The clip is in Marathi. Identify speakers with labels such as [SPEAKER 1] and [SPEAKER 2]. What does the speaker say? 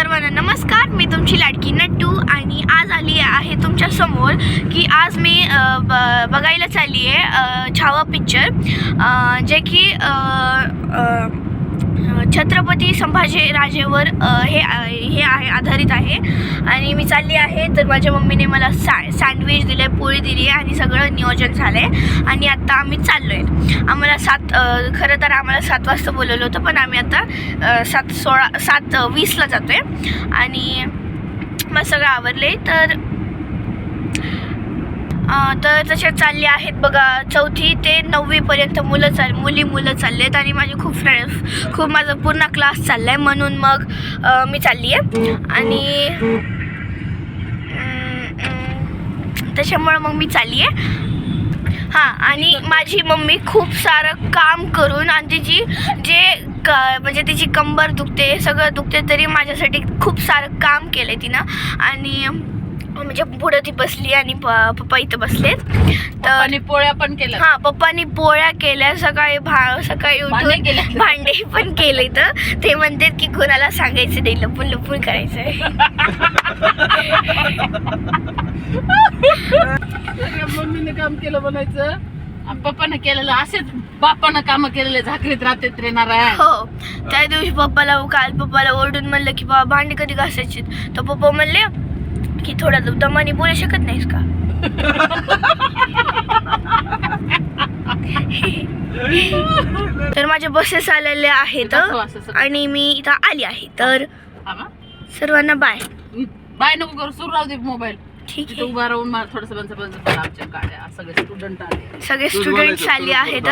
[SPEAKER 1] सर्वांना नमस्कार. मी तुमची लाडकी नट्टू आणि आज आली आहे तुमच्यासमोर की आज मी ब बघायला चालली आहे छावा पिक्चर जे की छत्रपती संभाजी राजेवर हे हे आहे आधारित आहे. आणि मी चालली आहे तर माझ्या मम्मीने मला सा सँडविच दिले पोळी दिली आणि सगळं नियोजन झालं आहे आणि आत्ता आम्ही चाललो आहे आम्हाला सात खरं तर आम्हाला सात वाजता बोलवलं होतं पण आम्ही आता सात सोळा सात वीसला जातो आहे आणि मग सगळं आवरले तर तर तसे चालले आहेत बघा चौथी ते नववीपर्यंत मुलं चाल मुली मुलं चालले आहेत आणि माझे खूप फ्रेंड खूप माझा पूर्ण क्लास चालला आहे म्हणून मग मी चालली आहे आणि त्याच्यामुळं मग मी चालली आहे हां आणि माझी मम्मी खूप सारं काम करून आणि तिची जे क म्हणजे तिची कंबर दुखते सगळं दुखते तरी माझ्यासाठी खूप सारं काम केलं आहे तिनं. आणि म्हणजे पुढं ती बसली आणि पप्पा इथं बसलेत. तर
[SPEAKER 2] आणि पोळ्या पण केल्या
[SPEAKER 1] हा पप्पानी पोळ्या केल्या सकाळी भा सकाळी उठून. भांडे पण केले तर ते म्हणतात की कोणाला सांगायचं नाही लपून लपून करायचंय.
[SPEAKER 2] मम्मीने काम केलं म्हणायचं. पप्पानं केलेलं असेच बापानं काम केलेले झाकरीत रात्रीत आहे.
[SPEAKER 1] हो त्या दिवशी पप्पाला काल पप्पाला ओरडून म्हणलं की बाबा भांडी कधी घासायची तर पप्पा म्हणले की थोडा दमाने बोलू शकत नाहीस का? तर माझ्या बसेस आलेल्या आहेत. आणि मी इथं आली आहे. तर? सर्वांना बाय
[SPEAKER 2] बाय नको करू. सुरू राहू दे मोबाईल
[SPEAKER 1] ठीक आहे.
[SPEAKER 2] उभा राहून मला थोडस बंद बंद करा आमच्या गाड्या. सगळे स्टुडंट आले.
[SPEAKER 1] सगळे स्टुडंट्स आले आहेत.